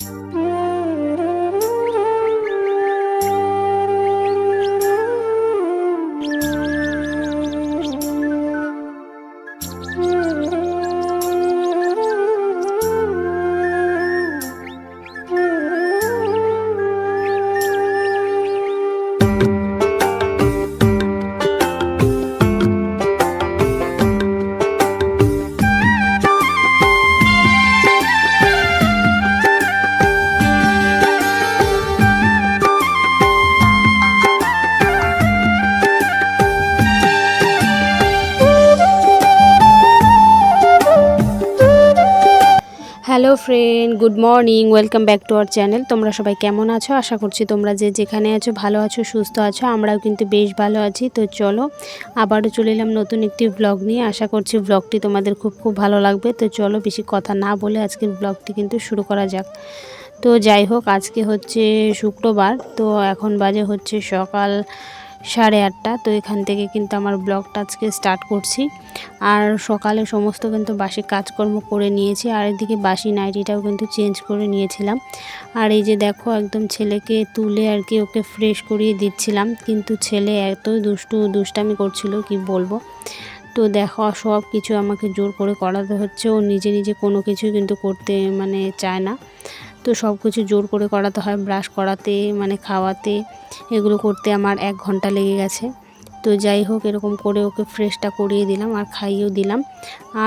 Mm-hmm. Hello friend, good morning, welcome back to our channel. তোমরা সবাই কেমন আছো? আশা করছি তোমরা যে যেখানে আছো, ভালো আছো, সুস্থ আছো, আমরাও কিন্তু বেশ ভালো আছি। তো চলো, আবারও চলে এলাম নতুন একটি ব্লগ নিয়ে। আশা করছি ব্লগটি তোমাদের খুব খুব ভালো লাগবে। তো চলো, বেশি কথা না বলে আজকের ব্লগটি কিন্তু শুরু করা যাক। তো যাই হোক, আজকে হচ্ছে শুক্রবার। তো এখন বাজে হচ্ছে সকাল সাড়ে আটটা, তো এখান থেকে কিন্তু আমার ব্লগটা আজকে স্টার্ট করছি। আর সকালে সমস্ত কিন্তু বাসি কাজকর্ম করে নিয়েছি, আর এদিকে বাসি নাইটিটাও কিন্তু চেঞ্জ করে নিয়েছিলাম। আর এই যে দেখো, একদম ছেলেকে তুলে আর কি ওকে ফ্রেশ করিয়ে দিচ্ছিলাম, কিন্তু ছেলে এত দুষ্টু, দুষ্টামি করছিল, কি বলব? তো দেখো, সব কিছু আমাকে জোর করে করাতে হচ্ছে, ও নিজে নিজে কোনো কিছু কিন্তু করতে মানে চায় না। তো সব কিছু জোর করে করাতে হয় ব্রাশ করাতে মানে খাওয়াতে, এগুলো করতে আমার এক ঘণ্টা লেগে গেছে। তো যাই হোক, এরকম করে ওকে ফ্রেশটা করিয়ে দিলাম আর খাইয়েও দিলাম।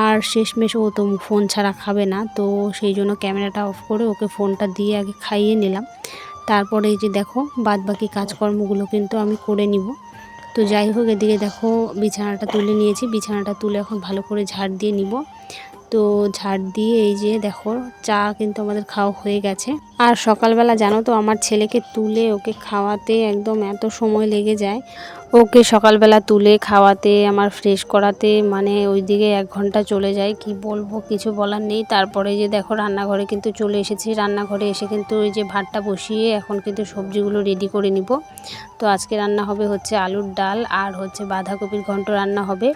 আর শেষমেশ ও তো ফোন ছাড়া খাবে না, তো সেই জন্য ক্যামেরাটা অফ করে ওকে ফোনটা দিয়ে আগে খাইয়ে নিলাম। তারপরে এই যে দেখো বাদ বাকি কাজকর্মগুলো কিন্তু আমি করে নিব। তো যাই হোক, এদিকে দেখো বিছানাটা তুলে নিয়েছি। বিছানাটা তুলে এখন ভালো করে ঝাড় দিয়ে নিব। তো ঝাড় দিয়ে এই যে দেখো, চা কিন্তু আমাদের খাওয়া হয়ে গেছে। আর সকালবেলা জানো তো, আমার ছেলেকে তুলে ওকে খাওয়াতে একদম এত সময় লেগে যায়। ওকে সকালবেলা তুলে খাওয়াতে, আমার ফ্রেশ করাতে মানে ওইদিকে এক ঘণ্টা চলে যায়, কি বলব কিছু বলার নেই। তারপরে যে দেখো রান্নাঘরে কিন্তু চলে এসেছি। রান্নাঘরে এসে কিন্তু ওই যে ভাতটা বসিয়ে এখন কিন্তু সবজিগুলো রেডি করে নিব। তো আজকে রান্না হবে হচ্ছে আলুর ডাল আর হচ্ছে বাঁধাকপির ঘন্ট রান্না হবে।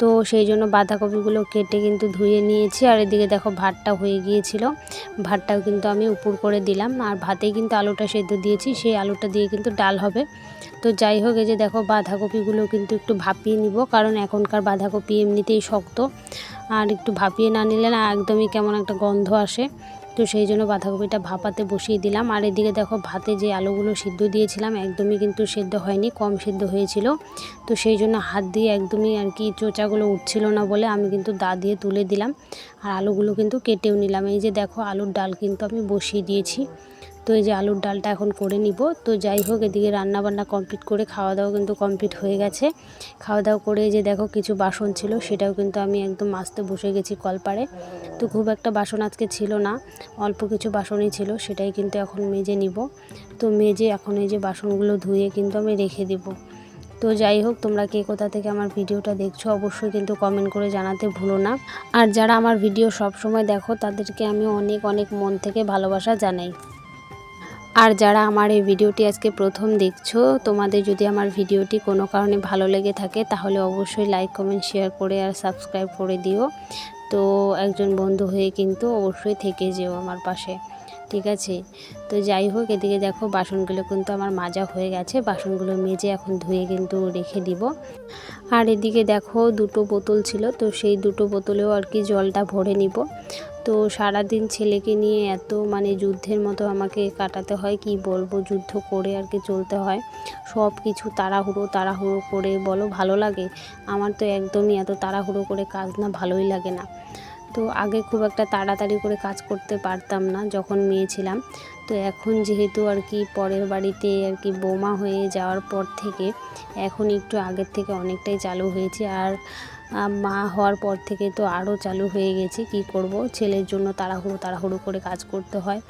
তো সেই জন্য বাঁধাকপিগুলো কেটে কিন্তু ধুয়ে নিয়েছি। আর এদিকে দেখো ভাতটা হয়ে গিয়েছিল। ভাতটাও কিন্তু আমি উপর করে দিলাম। আর ভাতেই কিন্তু আলুটা সেদ্ধ দিয়েছি। সেই আলুটা দিয়ে কিন্তু ডাল হবে। তো যাই হোক, এই যে দেখো বাঁধাকপিগুলো কিন্তু একটু ভাপিয়ে নিব, কারণ এখনকার বাঁধাকপি এমনিতেই শক্ত। আর একটু ভাপিয়ে না নিলে না একদমই কেমন একটা গন্ধ আসে। তো সেই জন্য বাঁধাকপিটা ভাপাতে বসিয়ে দিলাম। আর এদিকে দেখো, ভাতে যে আলুগুলো সিদ্ধ দিয়েছিলাম, একদমই কিন্তু সেদ্ধ হয়নি, কম সিদ্ধ হয়েছিল। তো সেই জন্য হাত দিয়ে একদমই আর কি চোচাগুলো উঠছিল না বলে আমি কিন্তু দা দিয়ে তুলে দিলাম। আর আলুগুলো কিন্তু কেটেও নিলাম। এই যে দেখো, আলুর ডাল কিন্তু আমি বসিয়ে দিয়েছি। তো এই যে আলুর ডালটা এখন করে নিব। তো যাই হোক, এদিকে রান্না বান্না কমপ্লিট করে খাওয়া দাওয়া কিন্তু কমপ্লিট হয়ে গেছে। খাওয়া দাওয়া করে যে দেখো কিছু বাসন ছিল, সেটাও কিন্তু আমি একদম মাছতে বসে গেছি কলপারে তো খুব একটা বাসন আজকে ছিল না, অল্প কিছু বাসনই ছিল, সেটাই কিন্তু এখন মেজে নিব। তো মেজে এখন এই যে বাসনগুলো ধুয়ে কিন্তু আমি রেখে দিব। তো যাই হোক, তোমরা কে কোথা থেকে আমার ভিডিওটা দেখছ, অবশ্যই কিন্তু কমেন্ট করে জানাতে ভুলো না। আর যারা আমার ভিডিও সব সময় দেখো, তাদেরকে আমি অনেক অনেক মন থেকে ভালোবাসা জানাই। আর যারা আমার এই ভিডিওটি আজকে প্রথম দেখছ, তোমাদের যদি আমার ভিডিওটি কোনো কারণে ভালো লেগে থাকে, তাহলে অবশ্যই লাইক কমেন্ট শেয়ার করে আর সাবস্ক্রাইব করে দিও। তো একজন বন্ধু হয়ে কিন্তু অবশ্যই থেকে যেও আমার পাশে, ঠিক আছে? তো যাই হোক, এদিকে দেখো বাসনগুলো কিন্তু আমার মাজা হয়ে গেছে, বাসনগুলো মেজে এখন ধুয়ে কিন্তু রেখে দিব। আর এদিকে দেখো দুটো বোতল ছিল, তো সেই দুটো বোতলেও আর কি জলটা ভরে নিব। তো সারাদিন ছেলেকে নিয়ে এত মানে যুদ্ধের মতো আমাকে কাটাতে হয়, কি বলব? যুদ্ধ করে আর কি চলতে হয়। সব কিছু তাড়াহুড়ো তাড়াহুড়ো করে বলো, ভালো লাগে? আমার তো একদমই এত তাড়াহুড়ো করে কাজ না, ভালোই লাগে না। তো আগে খুব একটা তাড়াতাড়ি করে কাজ করতে পারতাম না, যখন মেয়ে ছিলাম। তো এখন যেহেতু আর কি পরের বাড়িতে আর কি বোমা হয়ে যাওয়ার পর থেকে, এখন একটু আগের থেকে অনেকটাই চালু হয়েছে। আর মা হওয়ার পর থেকে তো আরও চালু হয়ে গেছি, কি করব? ছেলের জন্য তাড়াহুড়ো তাড়াহুড়ো করে কাজ করতে হয়।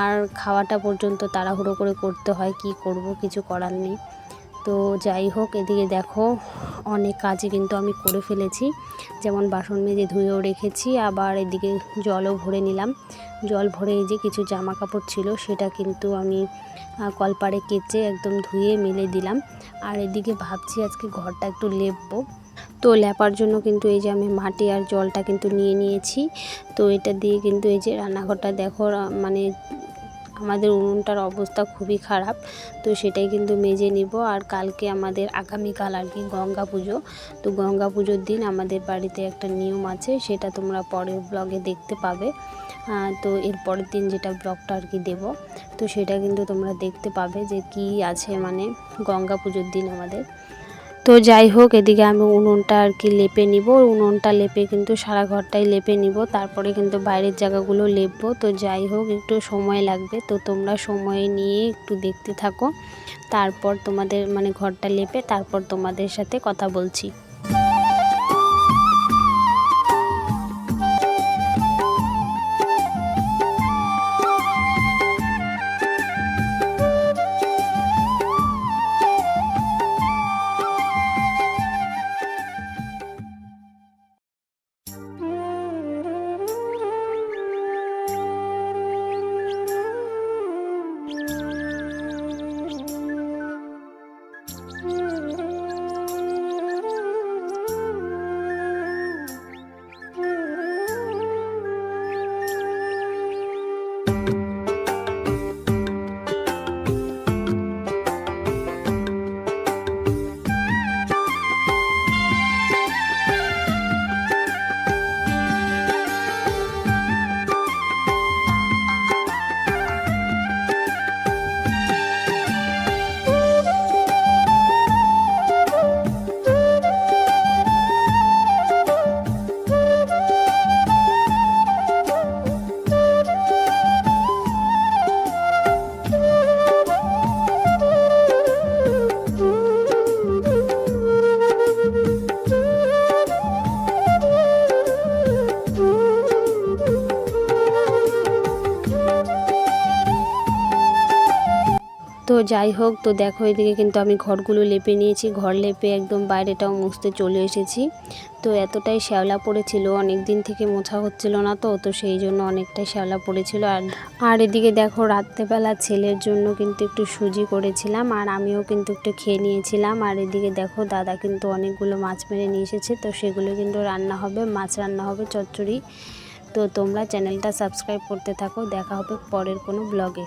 আর খাওয়াটা পর্যন্ত তাড়াহুড়ো করে করতে হয়, কি করব? কিছু করার নেই। তো যাই হোক, এদিকে দেখো, অনেক কাজই কিন্তু আমি করে ফেলেছি। যেমন বাসন মেজে ধুয়েও রেখেছি, আবার এদিকে জলও ভরে নিলাম। জল ভরে যে কিছু জামা কাপড় ছিল, সেটা কিন্তু আমি কলপাড়ে কেচে একদম ধুয়ে মেলে দিলাম। আর এদিকে ভাবছি আজকে ঘরটা একটু লেপবো। তো লেপার জন্য কিন্তু এই যে আমি মাটি আর জলটা কিন্তু নিয়ে নিয়েছি। তো এটা দিয়ে কিন্তু এই যে রান্নাঘরটা দেখো মানে আমাদের উনুনটার অবস্থা খুবই খারাপ। তো সেটাই কিন্তু মেজে নিব। আর কালকে আমাদের আগামীকাল আর কি গঙ্গা পুজো। তো গঙ্গা পুজোর দিন আমাদের বাড়িতে একটা নিয়ম আছে, সেটা তোমরা পরের ব্লগে দেখতে পাবে। তো এর পরের দিন যেটা ব্লগটা আর কি দেবো, তো সেটা কিন্তু তোমরা দেখতে পাবে যে কি আছে মানে গঙ্গা পুজোর দিন আমাদের। তো যাই হোক, এদিকে আমি উনুনটা আর কি লেপে নিব। উনুনটা লেপে কিন্তু সারা ঘরটাই লেপে নিব। তারপরে কিন্তু বাইরের জায়গাগুলো লেপবো। তো যাই হোক, একটু সময় লাগবে। তো তোমরা সময় নিয়ে একটু দেখতে থাকো। তারপর তোমাদের মানে ঘরটা লেপে তারপর তোমাদের সাথে কথা বলছি। যাই হোক, তো দেখো এদিকে কিন্তু আমি ঘরগুলো লেপে নিয়েছি। ঘর লেপে একদম বাইরেটাও মুছতে চলে এসেছি। তো এতটাই শ্যাওলা পড়েছিল অনেক দিন থেকে মোছা হচ্ছিল না তো তো সেই জন্য অনেকটাই শ্যাওলা পড়েছিল। আর আর এদিকে দেখো রাত্রেবেলা ছেলের জন্য কিন্তু একটু সুজি করেছিলাম, আর আমিও কিন্তু একটু খেয়ে নিয়েছিলাম। আর এদিকে দেখো দাদা কিন্তু অনেকগুলো মাছ মেরে নিয়ে এসেছে, তো সেগুলো কিন্তু রান্না হবে, মাছ রান্না হবে, চচ্চড়ি। তো তোমরা চ্যানেলটা সাবস্ক্রাইব করতে থাকো, দেখা হবে পরের কোনো ব্লগে।